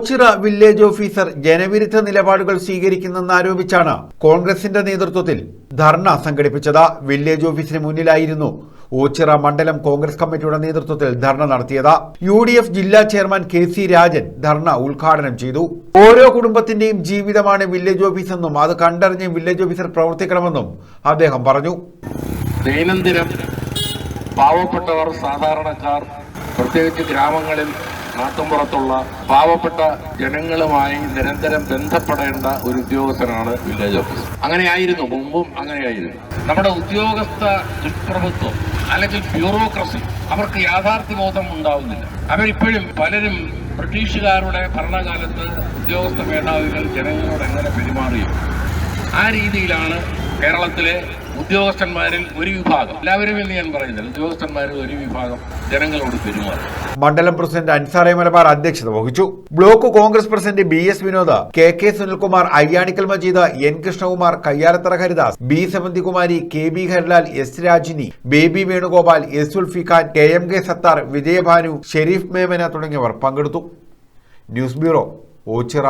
Ochira village officer ജനവിരുദ്ധ നിലപാടുകൾ സ്വീകരിക്കുന്നെന്നാരോപിച്ചാണ് കോൺഗ്രസിന്റെ നേതൃത്വത്തിൽ ധർണ സംഘടിപ്പിച്ചത്. വില്ലേജ് ഓഫീസിന് മുന്നിലായിരുന്നു ഓച്ചിറ മണ്ഡലം കോൺഗ്രസ് കമ്മിറ്റിയുടെ നേതൃത്വത്തിൽ ധർണ നടത്തിയത്. യു ഡി എഫ് ജില്ലാ ചെയർമാൻ കെ സി രാജൻ ധർണ ഉദ്ഘാടനം ചെയ്തു. ഓരോ കുടുംബത്തിന്റെയും ജീവിതമാണ് വില്ലേജ് ഓഫീസ് എന്നും അത് കണ്ടറിഞ്ഞ് വില്ലേജ് ഓഫീസർ പ്രവർത്തിക്കണമെന്നും അദ്ദേഹം പറഞ്ഞു. ദൈനംദിനം പാവപ്പെട്ടവർ സാധാരണക്കാർ പ്രത്യേകിച്ച് ഗ്രാമങ്ങളിൽ നാട്ടുമ്പുറത്തുള്ള പാവപ്പെട്ട ജനങ്ങളുമായി നിരന്തരം ബന്ധപ്പെടേണ്ട ഒരു ഉദ്യോഗസ്ഥനാണ് വില്ലേജ് ഓഫീസർ. അങ്ങനെയായിരുന്നു മുമ്പും അങ്ങനെയായിരുന്നു. നമ്മുടെ ഉദ്യോഗസ്ഥ ദുഷ്പ്രഭുത്വം അല്ലെങ്കിൽ ബ്യൂറോക്രസി അവർക്ക് യാഥാർത്ഥ്യബോധം ഉണ്ടാവുന്നില്ല. അവരിപ്പോഴും പലരും ബ്രിട്ടീഷുകാരുടെ ഭരണകാലത്ത് ഉദ്യോഗസ്ഥ മേധാവികൾ ജനങ്ങളോട് എങ്ങനെ പെരുമാറിയോ? ആ രീതിയിലാണ് കേരളത്തിലെ ഉദ്യോഗസ്ഥന്മാരിൽ ഒരു വിഭാഗം. എല്ലാവരും എന്ന് ഞാൻ പറയുന്നില്ല. ഉദ്യോഗസ്ഥന്മാരിൽ ഒരു വിഭാഗം ജനങ്ങളോട് പെരുമാറും. മണ്ഡലം പ്രസിഡന്റ് അൻസാറെ മലബാർ അധ്യക്ഷത വഹിച്ചു. Block Congress president B S Vinod K K Sunilkumar Ayyanikkal Majeed N Krishnakumar Kayyalathara Haridas B Samanthikumari K B Harilal S Rajini Baby Venugopal S Ulfikhan K M K Sathar Vijayabhanu Sherif Memana തുടങ്ങിയവർ പങ്കെടുത്തു. News bureau Ochira.